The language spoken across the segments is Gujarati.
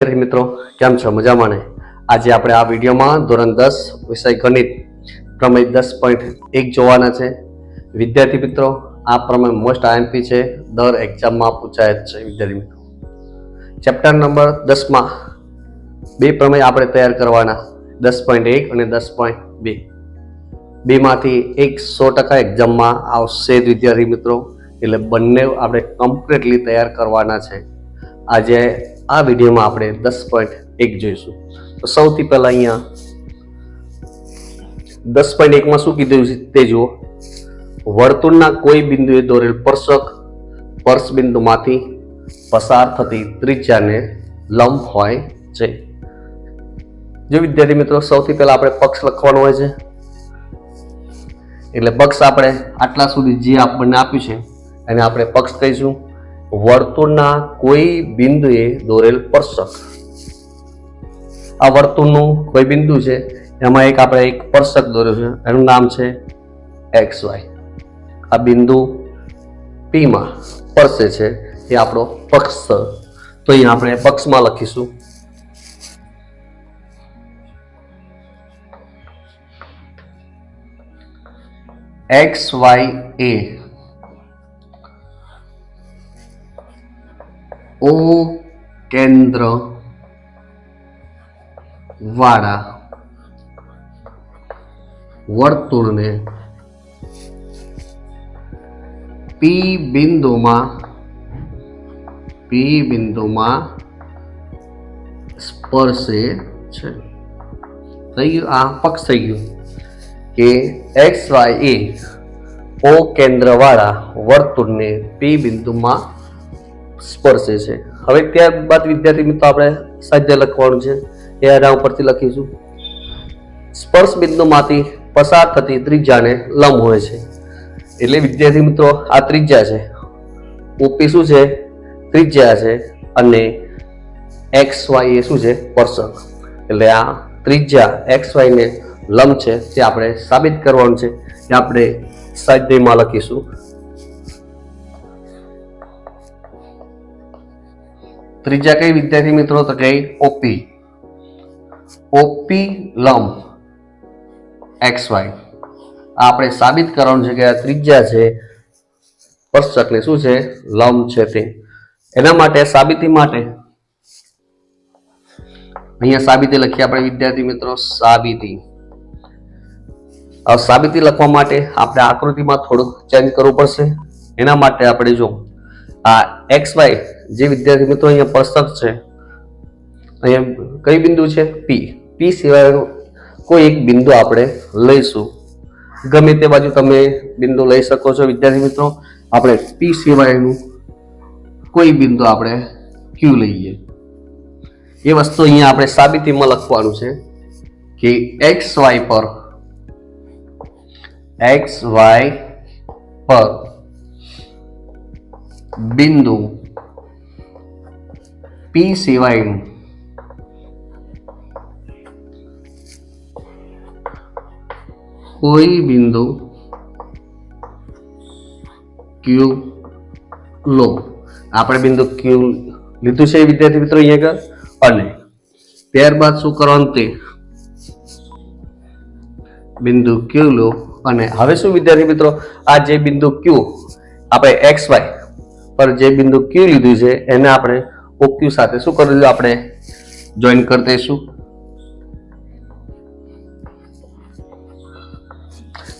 મિત્રો, કેમ છો? મજામાં ને? આજે આપણે આ વિડીયોમાં ધોરણ દસ વિષય ગણિત, પ્રમેય દસ પોઈન્ટ એક જોવાના છે. વિદ્યાર્થી મિત્રો, આ પ્રમેય મોસ્ટ આઈએમપી છે. દર એક્ઝામમાં પૂછાય જ છે, વિદ્યાર્થી મિત્રો. ચેપ્ટર નંબર દસમાં બે પ્રમેય આપણે તૈયાર કરવાના, દસ પોઈન્ટ એક અને દસ પોઈન્ટ બે. બેમાંથી એક સો ટકા એક્ઝામમાં આવશે જ વિદ્યાર્થી મિત્રો. એટલે બંને આપણે કમ્પ્લીટલી તૈયાર કરવાના છે. આજે આ વિડીયોમાં આપણે દસ પોઈન્ટ એક જોઈશું. તો સૌથી પહેલાં અહીંયા દસ પોઈન્ટ એકમાં શું કીધું છે તે જુઓ. વર્તુળના કોઈ બિંદુએ દોરેલ સ્પર્શક સ્પર્શ બિંદુમાંથી પસાર થતી ત્રિજ્યાને લંબ હોય છે. જો વિદ્યાર્થી મિત્રો, સૌથી પહેલા આપણે પક્ષ લખવાનો હોય છે. એટલે પક્ષ આપણે આટલા સુધી જે આપણને આપ્યું છે, એને આપણે પક્ષ કહીશું. વર્તુળના કોઈ બિંદુએ દોરેલ સ્પર્શક. આ વર્તુળનું કોઈ બિંદુ છે, એમાં એક આપણે એક સ્પર્શક દોર્યો છે, એનું નામ છે એક્સ વાય. આ બિંદુ પીમાં સ્પર્શે છે, એ આપણો પક્ષ. તો અહીંયા આપણે પક્ષમાં લખીશું. એક્સ વાય એ ઓ કેન્દ્ર વાળા વર્તુળને પી બિંદુમાં પી બિંદુમાં સ્પર્શે છે. થઈ ગયું? આ પક્ષ થઈ ગયું. કે એક્સ વાય એ ઓ કેન્દ્રવાળા વર્તુળને પી બિંદુમાં સ્પર્શે છે. હવે ત્યારબાદ વિદ્યાર્થી મિત્રો આપણે સાધ્ય લખવાનું છે. એ આના ઉપરથી લખીશું. સ્પર્શ બિંદુમાંથી પસાર થતી ત્રિજ્યાને લંબ હોય છે. એટલે વિદ્યાર્થી મિત્રો, આ ત્રિજ્યા છે. ઓપી શું છે? ત્રિજ્યા છે અને એક્સ વાય એ શું છે? સ્પર્શક. એટલે આ ત્રિજ્યા એક્સ વાયને લંબ છે તે આપણે સાબિત કરવાનું છે. એ આપણે સાધ્યમાં લખીશું. ત્રીજા કઈ વિદ્યાર્થી મિત્રો તો કઈ ઓપી ઓપી લંબ એક્સ વાય આપણે સાબિત કરવાનું છે કે આ ત્રિજ્યા છે, સ્પર્શકને શું છે? લંબ છે તે. એના માટે, સાબિતી માટે, અહીંયા સાબિતી લખીએ આપણે વિદ્યાર્થી મિત્રો, સાબિતી. સાબિતી લખવા માટે આપણે આકૃતિમાં થોડુંક ચેન્જ કરવું પડશે. એના માટે આપણે જો આ એક્સ વાય જે વિદ્યાર્થી મિત્રો અહીંયા સ્પર્શક છે, અહીંયા કઈ બિંદુ છે? પી પી સિવાયનું કોઈ એક બિંદુ આપણે લઈશું. ગમે તે બાજુ તમે બિંદુ લઈ શકો છો, વિદ્યાર્થી મિત્રો. આપણે પી સિવાયનું કોઈ બિંદુ આપણે ક્યુ લઈએ. એ વસ્તુ અહીંયા આપણે સાબિતીમાં લખવાનું છે કે એક્સ વાય પર, એક્સ વાય પર બિંદુ. પી સિવાય કોઈ બિંદુ ક્યુ લો. આપણે બિંદુ ક્યુ લીધું છે વિદ્યાર્થી મિત્રો અહીંયા આગળ? અને ત્યારબાદ શું કરવાનું તે? બિંદુ ક્યુ લો. અને હવે શું વિદ્યાર્થી મિત્રો? આ જે બિંદુ ક્યુ આપણે એક્સ વાય પર જે બિંદુ ક્યુ લીધું છે, એને આપણે ઓક્યુ સાથે શું કરી દીધું? આપણે જોઈન કરી દઈશું.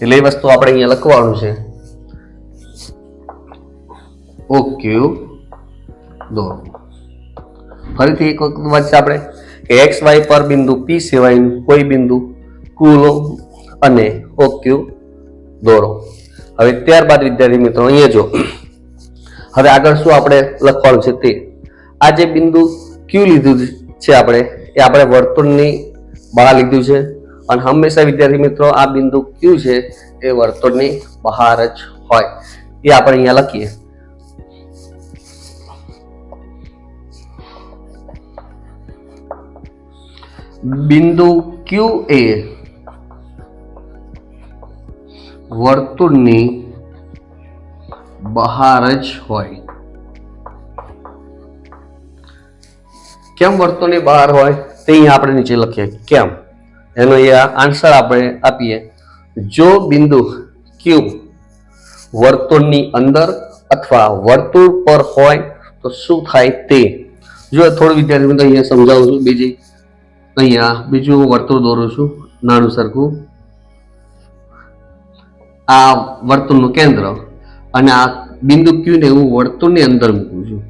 એટલે એ વસ્તુ આપણે અહીંયા લખવાનું છે. ઓક્યુ દોર. ફરીથી એક વખત વાત છે આપણે કે એક્સ વાય પર બિંદુ પી સિવાયનું કોઈ બિંદુ કુલો અને ઓક્યુ દોરો. હવે ત્યારબાદ વિદ્યાર્થી મિત્રો, અહીંયા જો હવે આગળ શું આપણે લખવાનું છે તે? આ જે બિંદુ ક્યુ લીધું છે આપણે, એ આપણે વર્તુળની બહાર લીધું છે. અને હંમેશા વિદ્યાર્થી મિત્રો, આ બિંદુ ક્યુ છે, એ વર્તુળની બહાર જ હોય. એ આપણે અહીંયા લખીએ. બિંદુ ક્યુ એ વર્તુળની બહાર જ હોય. કેમ વર્તુળની બહાર હોય? તે અહીંયા આપણે નીચે લખીએ. કેમ? એનો અહીંયા આન્સર આપણે આપીએ. જો બિંદુ ક્યુ વર્તુળની અંદર અથવા વર્તુળ પર હોય, તો શું થાય તે? જો થોડું વિદ્યાર્થી મિત્રો અહીંયા સમજાવું છું. બીજી અહીંયા બીજું વર્તુળ દોરું છું. નાનું સરખું. આ વર્તુળનું કેન્દ્ર અને આ બિંદુ ક્યુને હું વર્તુળની અંદર મૂકું છું.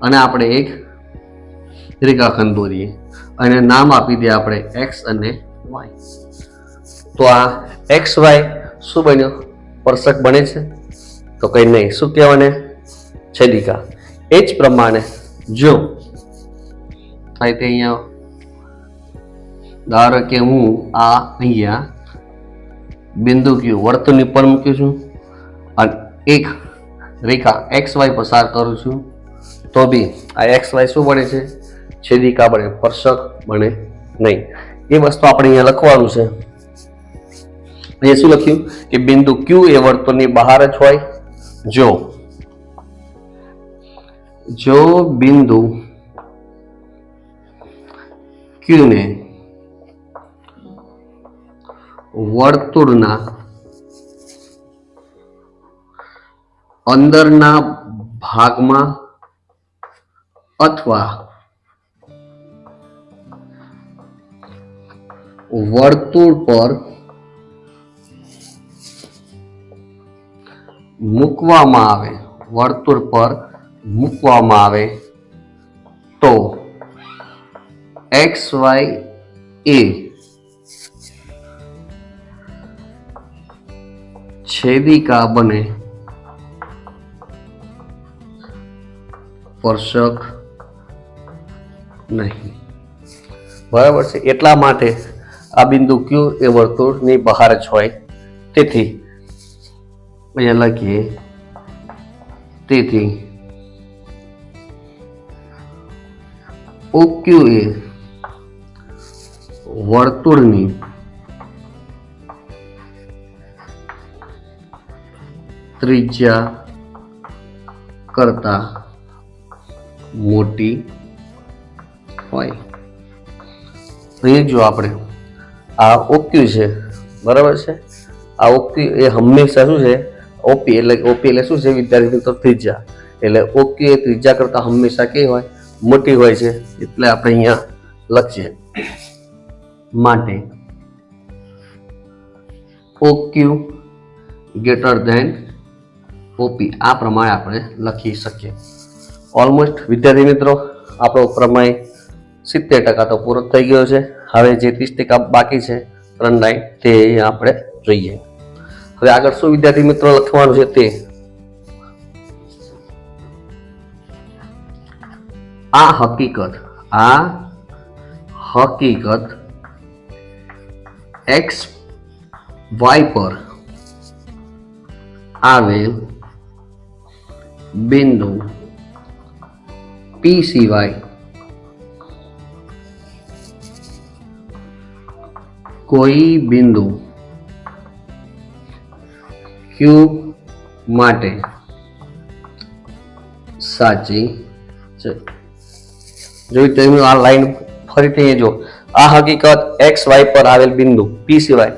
અને આપણે એક રેખાખંડ દોરીએ. અને નામ આપી દઈએ આપણે એક્સ અને વાય તો આ એક્સ વાય શું બન્યો? સ્પર્શક બને છે? તો કંઈ નહીં. શું કહેવાને? છેદિકા. એ જ પ્રમાણે જો થાય તે અહીંયા ધારો કે હું આ અહીંયા બિંદુ ક્યુ વર્તુળની પર મૂક્યું છું. અને એક રેખા એક્સ વાય પસાર કરું છું, તો બી આ એક્સ વાય શું બને છે? છેદિકા બને, સ્પર્શક બને નહીં. એ વસ્તુ આપણે અહીંયા લખવાનું છે. અહીંયા શું લખ્યું? કે બિંદુ ક્યુ એ વર્તુળની બહાર જ હોય. જો જો બિંદુ ક્યુ ને વર્તુળના અંદરના ભાગમાં અથવા વર્તુળ પર મૂકવામાં આવે, વર્તુળ પર મૂકવામાં આવે તો એક્સ વાય એ છેદિકા બને સ્પર્શક નહીં. બરાબર છે? એટલા માટે આ બિંદુ ક્યુ એ વર્તુળની બહાર જ હોય. તેથી અહીંયા લખીએ. તેથી ઓક્યુ એ વર્તુળની ત્રિજ્યા કરતા મોટી હોય. અહીંયા જો આપણે, આ ઓક્યુ છે, બરાબર છે? આ ઓક્યુ એ હંમેશા શું છે? ઓપી એટલે ઓપી એટલે શું છે? વિદ્યાર્થી મિત્રો ત્રીજા એટલે ઓક્યુ એ ત્રીજા કરતાં હંમેશા કેવી હોય? મોટી હોય છે. એટલે આપણે અહીંયા લખીએ. માટે ઓક્યુ ગ્રેટર ધેન ઓપી આ પ્રમાણે આપણે લખી શકીએ. ઓલમોસ્ટ વિદ્યાર્થી મિત્રો, આપણો પ્રમેય સિત્તેર ટકા તો પૂરો થઈ ગયો છે. હવે જે ત્રીસ ટકા બાકી છે ત્રણ લાઈન તે આપણે જોઈએ. હવે આગળ શું વિદ્યાર્થી મિત્રો લખવાનું છે તે? આ હકીકત આ હકીકત એક્સ વાય પર આવેલ બિંદુ પી સિવાય. કોઈ બિંદુ ક્યુ માટે સાચી છે. જો તેમનું આ લાઈન ફરીથી જો આ હકીકત એક્સ વાય પર આવેલ બિંદુ પી સિવાય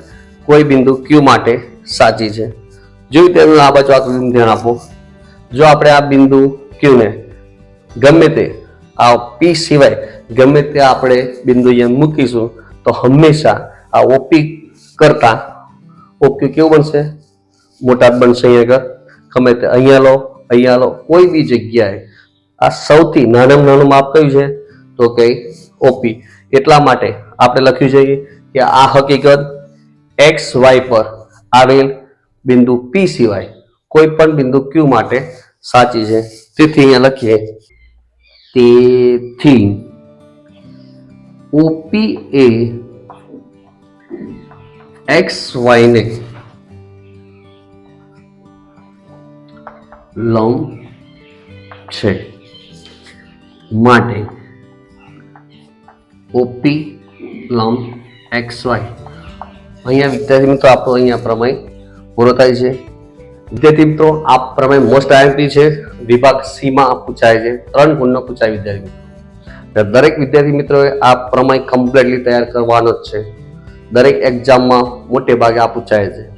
કોઈ બિંદુ ક્યુ માટે સાચી છે. જોયું તેમનું આ બાજુ આકૃતિનું ધ્યાન આપો. જો આપણે આ બિંદુ ક્યુ ને ગમે તે આ પી સિવાય ગમે તે આપણે બિંદુ અહીંયા મૂકીશું, તો હંમેશા આ ઓપી કરતા ઓક્યુ કેવું બનશે? મોટા બનશે અહીંયા આગળ. ગમે તે અહીંયા લો અહીંયા લો, કોઈ બી જગ્યાએ. આ સૌથી નાનામાં નાનું માપ કયું છે? તો કે ઓપી એટલા માટે આપણે લખ્યું છે કે આ હકીકત એક્સ વાય પર આવેલ બિંદુ પી સિવાય કોઈ પણ બિંદુ ક્યુ માટે સાચી છે. તેથી અહીંયા લખીએ તેથી ઓપી એ એક્સ વાયને લંબ છે. માટે ઓપી લંબ એક્સ વાય અહીંયા વિદ્યાર્થી મિત્રો, આપણો અહીંયા પ્રમેય પૂરો થાય છે. વિદ્યાર્થી મિત્રો, આ પ્રમેય મોસ્ટ આઈએમપી છે. વિભાગ સીમાં પૂછાય છે, ત્રણ ગુણનો પૂછાય વિદ્યાર્થી મિત્રો. દરેક વિદ્યાર્થી મિત્રોએ આ પ્રમેય કમ્પ્લીટલી તૈયાર કરવાનો જ છે. દરેક એક્ઝામમાં મોટે ભાગે આ પૂછાય છે.